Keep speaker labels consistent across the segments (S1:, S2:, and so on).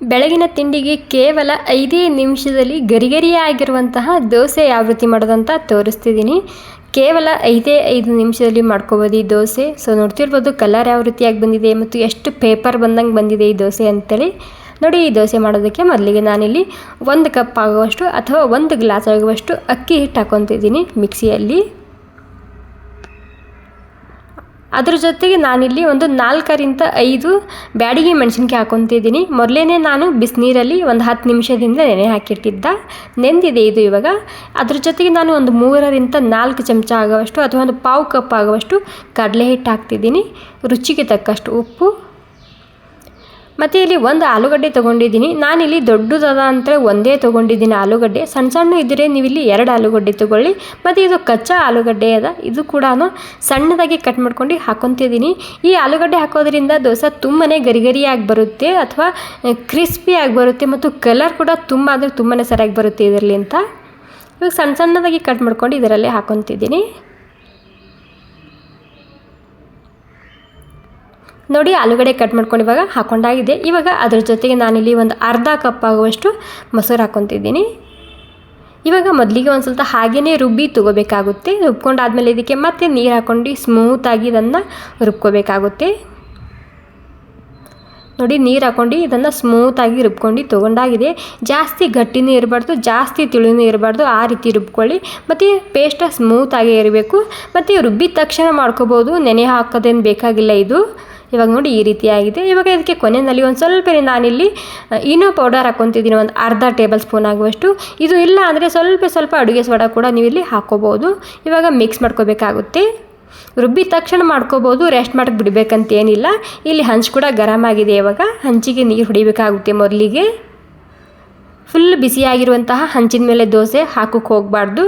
S1: ಬೆಳಗಿನ ತಿಂಡಿಗೆ ಕೇವಲ ಐದೇ ನಿಮಿಷದಲ್ಲಿ ಗರಿಗರಿಯಾಗಿರುವಂತಹ ದೋಸೆ ಯಾವ ರೀತಿ ಮಾಡೋದಂತ ತೋರಿಸ್ತಿದ್ದೀನಿ. ಕೇವಲ ಐದೇ ಐದು ನಿಮಿಷದಲ್ಲಿ ಮಾಡ್ಕೋಬೋದು ಈ ದೋಸೆ. ಸೊ ನೋಡ್ತಿರ್ಬೋದು ಕಲರ್ ಯಾವ ರೀತಿಯಾಗಿ ಬಂದಿದೆ ಮತ್ತು ಎಷ್ಟು ಪೇಪರ್ ಬಂದಂಗೆ ಬಂದಿದೆ ಈ ದೋಸೆ ಅಂತೇಳಿ. ನೋಡಿ ಈ ದೋಸೆ ಮಾಡೋದಕ್ಕೆ ಮೊದಲಿಗೆ ನಾನಿಲ್ಲಿ ಒಂದು ಕಪ್ ಆಗುವಷ್ಟು ಅಥವಾ ಒಂದು ಗ್ಲಾಸ್ ಆಗುವಷ್ಟು ಅಕ್ಕಿ ಹಿಟ್ಟು ಹಾಕೊತಿದ್ದೀನಿ ಮಿಕ್ಸಿಯಲ್ಲಿ. ಅದ್ರ ಜೊತೆಗೆ ನಾನಿಲ್ಲಿ ಒಂದು ನಾಲ್ಕರಿಂದ ಐದು ಬ್ಯಾಡಿಗೆ ಮೆಣಸಿನ್ಕಾಯಿ ಹಾಕೊತಿದ್ದೀನಿ. ಮೊದಲೇ ನಾನು ಬಿಸಿನೀರಲ್ಲಿ ಒಂದು ಹತ್ತು ನಿಮಿಷದಿಂದ ನೆನೆ ಹಾಕಿಟ್ಟಿದ್ದ. ನೆಂದಿದೆ ಇದು ಇವಾಗ. ಅದ್ರ ಜೊತೆಗೆ ನಾನು ಒಂದು ಮೂರರಿಂದ ನಾಲ್ಕು ಚಮಚ ಆಗುವಷ್ಟು ಅಥವಾ ಒಂದು ಪಾವು ಕಪ್ ಆಗುವಷ್ಟು ಕಡಲೆ ಹಿಟ್ಟು ಹಾಕ್ತಿದ್ದೀನಿ. ರುಚಿಗೆ ತಕ್ಕಷ್ಟು ಉಪ್ಪು. ಮತ್ತು ಇಲ್ಲಿ ಒಂದು ಆಲೂಗಡ್ಡೆ ತೊಗೊಂಡಿದ್ದೀನಿ. ನಾನಿಲ್ಲಿ ದೊಡ್ಡದಾದ ಅಂತ ಒಂದೇ ತೊಗೊಂಡಿದ್ದೀನಿ ಆಲೂಗಡ್ಡೆ. ಸಣ್ಣ ಸಣ್ಣ ಇದ್ದರೆ ನೀವಿಲ್ಲಿ ಎರಡು ಆಲೂಗಡ್ಡೆ ತೊಗೊಳ್ಳಿ. ಮತ್ತು ಇದು ಕಚ್ಚಾ ಆಲೂಗಡ್ಡೆ ಅದ. ಇದು ಕೂಡ ಸಣ್ಣದಾಗಿ ಕಟ್ ಮಾಡ್ಕೊಂಡು ಹಾಕೊತಿದ್ದೀನಿ. ಈ ಆಲೂಗಡ್ಡೆ ಹಾಕೋದ್ರಿಂದ ದೋಸೆ ತುಂಬಾ ಗರಿಗರಿಯಾಗಿ ಬರುತ್ತೆ ಅಥವಾ ಕ್ರಿಸ್ಪಿಯಾಗಿ ಬರುತ್ತೆ ಮತ್ತು ಕಲರ್ ಕೂಡ ತುಂಬ ಅಂದರೆ ತುಂಬಾ ಸರಿಯಾಗಿ ಬರುತ್ತೆ ಇದರಲ್ಲಿ ಅಂತ. ಇವಾಗ ಸಣ್ಣ ಸಣ್ಣದಾಗಿ ಕಟ್ ಮಾಡ್ಕೊಂಡು ಇದರಲ್ಲೇ ಹಾಕೊತಿದ್ದೀನಿ. ನೋಡಿ ಆಲೂಗಡ್ಡೆ ಕಟ್ ಮಾಡ್ಕೊಂಡು ಇವಾಗ ಹಾಕೊಂಡಾಗಿದೆ ಇವಾಗ ಅದ್ರ ಜೊತೆಗೆ ನಾನಿಲ್ಲಿ ಒಂದು ಅರ್ಧ ಕಪ್ ಆಗುವಷ್ಟು ಮೊಸರು ಹಾಕೊತಿದ್ದೀನಿ. ಇವಾಗ ಮೊದಲಿಗೆ ಒಂದು ಸ್ವಲ್ಪ ಹಾಗೇ ರುಬ್ಬಿ ತೊಗೋಬೇಕಾಗುತ್ತೆ. ರುಬ್ಕೊಂಡಾದ್ಮೇಲೆ ಇದಕ್ಕೆ ಮತ್ತೆ ನೀರು ಹಾಕ್ಕೊಂಡು ಸ್ಮೂತಾಗಿ ಇದನ್ನು ರುಬ್ಕೋಬೇಕಾಗುತ್ತೆ. ನೋಡಿ ನೀರು ಹಾಕ್ಕೊಂಡು ಇದನ್ನು ಸ್ಮೂತಾಗಿ ರುಬ್ಕೊಂಡು ತೊಗೊಂಡಾಗಿದೆ. ಜಾಸ್ತಿ ಗಟ್ಟಿನೂ ಇರಬಾರ್ದು, ಜಾಸ್ತಿ ತಿಳಿನೂ ಇರಬಾರ್ದು. ಆ ರೀತಿ ರುಬ್ಕೊಳ್ಳಿ. ಮತ್ತು ಪೇಸ್ಟ ಸ್ಮೂತಾಗೇ ಇರಬೇಕು. ಮತ್ತು ರುಬ್ಬಿದ ತಕ್ಷಣ ಮಾಡ್ಕೋಬೋದು. ನೆನೆ ಹಾಕೋದೇನು ಬೇಕಾಗಿಲ್ಲ ಇದು. ಇವಾಗ ನೋಡಿ ಈ ರೀತಿ ಆಗಿದೆ. ಇವಾಗ ಇದಕ್ಕೆ ಕೊನೆಯಲ್ಲಿ ಒಂದು ಸ್ವಲ್ಪ ನಾನಿಲ್ಲಿ ಇನೋ ಪೌಡರ್ ಹಾಕ್ಕೊತಿದ್ದೀನಿ. ಒಂದು ಅರ್ಧ ಟೇಬಲ್ ಸ್ಪೂನ್ ಆಗುವಷ್ಟು. ಇದು ಇಲ್ಲ ಅಂದರೆ ಸ್ವಲ್ಪ ಸ್ವಲ್ಪ ಅಡುಗೆ ಸೋಡ ಕೂಡ ನೀವು ಇಲ್ಲಿ ಹಾಕ್ಕೋಬೋದು ಇವಾಗ ಮಿಕ್ಸ್ ಮಾಡ್ಕೋಬೇಕಾಗುತ್ತೆ. ರುಬ್ಬಿದ ತಕ್ಷಣ ಮಾಡ್ಕೋಬೋದು. ರೆಸ್ಟ್ ಮಾಡಕ್ಕೆ ಬಿಡಬೇಕಂತೇನಿಲ್ಲ ಇಲ್ಲಿ ಹಂಚು ಕೂಡ ಗರಮ್ ಆಗಿದೆ ಇವಾಗ. ಹಂಚಿಗೆ ನೀರು ಹೊಡಿಬೇಕಾಗುತ್ತೆ ಮೊದಲಿಗೆ. ಫುಲ್ ಬಿಸಿಯಾಗಿರುವಂತಹ ಹಂಚಿನ ಮೇಲೆ ದೋಸೆ ಹಾಕೋಕ್ಕೆ ಹೋಗಬಾರ್ದು.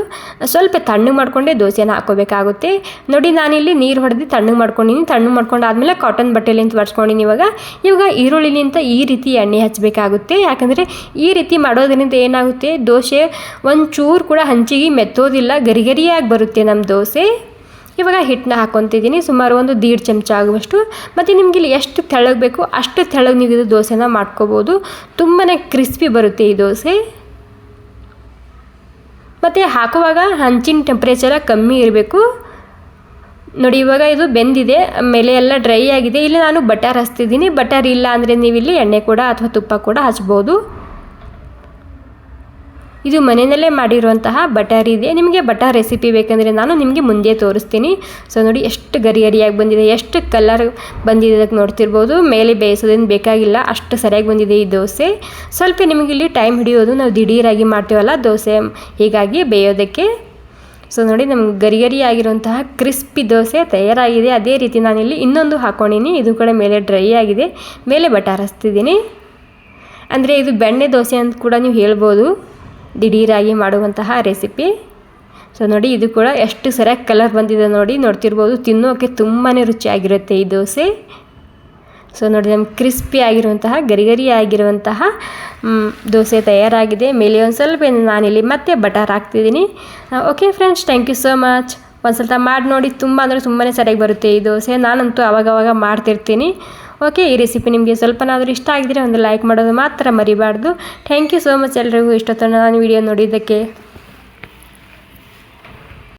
S1: ಸ್ವಲ್ಪ ತಣ್ಣಗೆ ಮಾಡಿಕೊಂಡೇ ದೋಸೆನ ಹಾಕೋಬೇಕಾಗುತ್ತೆ. ನೋಡಿ, ನಾನಿಲ್ಲಿ ನೀರು ಹೊಡೆದು ತಣ್ಣಗೆ ಮಾಡ್ಕೊಂಡಿನಿ. ತಣ್ಣಗೆ ಮಾಡ್ಕೊಂಡಾದ್ಮೇಲೆ ಕಾಟನ್ ಬಟ್ಟೆಲಿಂತ ಒರೆಸ್ಕೊಂಡಿನಿ ಇವಾಗ. ಇವಾಗ ಈರುಳ್ಳಿಲಿಂತ ಈ ರೀತಿ ಎಣ್ಣೆ ಹಚ್ಚಬೇಕಾಗುತ್ತೆ ಯಾಕಂದರೆ ಈ ರೀತಿ ಮಾಡೋದರಿಂದ ಏನಾಗುತ್ತೆ, ದೋಸೆ ಒಂಚೂರು ಚೂರು ಕೂಡ ಹಂಚಿಗೆ ಮೆತ್ತೋದಿಲ್ಲ, ಗರಿಗರಿಯಾಗಿ ಬರುತ್ತೆ ನಮ್ಮ ದೋಸೆ. ಇವಾಗ ಹಿಟ್ಟನ್ನ ಹಾಕ್ಕೊತಿದ್ದೀನಿ ಸುಮಾರು ಒಂದು ದೀಡ್ ಚಮಚ ಆಗುವಷ್ಟು. ಮತ್ತು ನಿಮಗೆ ಇಲ್ಲಿ ಎಷ್ಟು ತೆಳಗೆ ಬೇಕು ಅಷ್ಟು ತೆಳಗೆ ನೀವು ಇದು ದೋಸೆನ ಮಾಡ್ಕೋಬೋದು. ತುಂಬಾ ಕ್ರಿಸ್ಪಿ ಬರುತ್ತೆ ಈ ದೋಸೆ. ಮತ್ತು ಹಾಕುವಾಗ ಹಂಚಿನ ಟೆಂಪ್ರೇಚರ ಕಮ್ಮಿ ಇರಬೇಕು. ನೋಡಿ, ಇವಾಗ ಇದು ಬೆಂದಿದೆ, ಮೇಲೆ ಎಲ್ಲ ಡ್ರೈ ಆಗಿದೆ. ಇಲ್ಲಿ ನಾನು ಬಟರ್ ಹಚ್ತಿದ್ದೀನಿ. ಬಟರ್ ಇಲ್ಲ ಅಂದರೆ ಇಲ್ಲಿ ಎಣ್ಣೆ ಕೂಡ ಅಥವಾ ತುಪ್ಪ ಕೂಡ ಹಚ್ಬೋದು. ಇದು ಮನೆಯಲ್ಲೇ ಮಾಡಿರುವಂತಹ ಬಟರ್ ಇದೆ. ನಿಮಗೆ ಬಟರ್ ರೆಸಿಪಿ ಬೇಕಂದರೆ ನಾನು ನಿಮಗೆ ಮುಂದೆ ತೋರಿಸ್ತೀನಿ. ಸೊ ನೋಡಿ ಎಷ್ಟು ಗರಿ ಗರಿಯಾಗಿ ಬಂದಿದೆ, ಎಷ್ಟು ಕಲರ್ ಬಂದಿದೆ ಅದಕ್ಕೆ ನೋಡ್ತಿರ್ಬೋದು. ಮೇಲೆ ಬೇಯಿಸೋದೇನು ಬೇಕಾಗಿಲ್ಲ, ಅಷ್ಟು ಸರಿಯಾಗಿ ಬಂದಿದೆ ಈ ದೋಸೆ. ಸ್ವಲ್ಪ ನಿಮಗೆ ಇಲ್ಲಿ ಟೈಮ್ ಹಿಡಿಯೋದು, ನಾವು ದಿಢೀರಾಗಿ ಮಾಡ್ತೀವಲ್ಲ ದೋಸೆ ಹೀಗಾಗಿ ಬೇಯೋದಕ್ಕೆ. ಸೊ ನೋಡಿ ನಮ್ಗೆ ಗರಿ ಗರಿ ಆಗಿರುವಂತಹ ಕ್ರಿಸ್ಪಿ ದೋಸೆ ತಯಾರಾಗಿದೆ. ಅದೇ ರೀತಿ ನಾನಿಲ್ಲಿ ಇನ್ನೊಂದು ಹಾಕ್ಕೊಂಡಿನಿ ಇದು ಕೂಡ ಮೇಲೆ ಡ್ರೈ ಆಗಿದೆ. ಮೇಲೆ ಬಟಾರ್ ಹಚ್ತಿದ್ದೀನಿ. ಅಂದರೆ ಇದು ಬೆಣ್ಣೆ ದೋಸೆ ಅಂತ ಕೂಡ ನೀವು ಹೇಳ್ಬೋದು. ದಿಢೀರಾಗಿ ಮಾಡುವಂತಹ ರೆಸಿಪಿ. ಸೊ ನೋಡಿ, ಇದು ಕೂಡ ಎಷ್ಟು ಸರಿಯಾಗಿ ಕಲರ್ ಬಂದಿದೆ ನೋಡಿ, ನೋಡ್ತಿರ್ಬೋದು. ತಿನ್ನೋಕೆ ತುಂಬಾ ರುಚಿಯಾಗಿರುತ್ತೆ ಈ ದೋಸೆ. ಸೊ ನೋಡಿ, ನಮ್ಗೆ ಕ್ರಿಸ್ಪಿ ಆಗಿರುವಂತಹ ಗರಿಗರಿ ಆಗಿರುವಂತಹ ದೋಸೆ ತಯಾರಾಗಿದೆ. ಮೇಲೆ ಒಂದು ಸ್ವಲ್ಪ ನಾನಿಲ್ಲಿ ಮತ್ತೆ ಬಟರ್ ಹಾಕ್ತಿದ್ದೀನಿ. Okay friends thank you so much ಒಂದು ಸ್ವಲ್ಪ ಮಾಡಿ ನೋಡಿ, ತುಂಬ ಅಂದರೆ ತುಂಬಾ ಸರಿಯಾಗಿ ಬರುತ್ತೆ ಈ ದೋಸೆ ನಾನಂತೂ ಅವಾಗವಾಗ ಮಾಡ್ತಿರ್ತೀನಿ. ಓಕೆ ಈ ರೆಸಿಪಿ ನಿಮಗೆ ಸ್ವಲ್ಪನಾದರೂ ಇಷ್ಟ ಆಗಿದ್ರೆ ಒಂದು ಲೈಕ್ ಮಾಡೋದು ಮಾತ್ರ ಮರಿಬಾರ್ದು. ಥ್ಯಾಂಕ್ ಯು ಸೋ ಮಚ್ ಎಲ್ರಿಗೂ. ಇಷ್ಟೊತ್ತನ್ನು ನಾನು ವಿಡಿಯೋ ನೋಡಿದ್ದಕ್ಕೆ.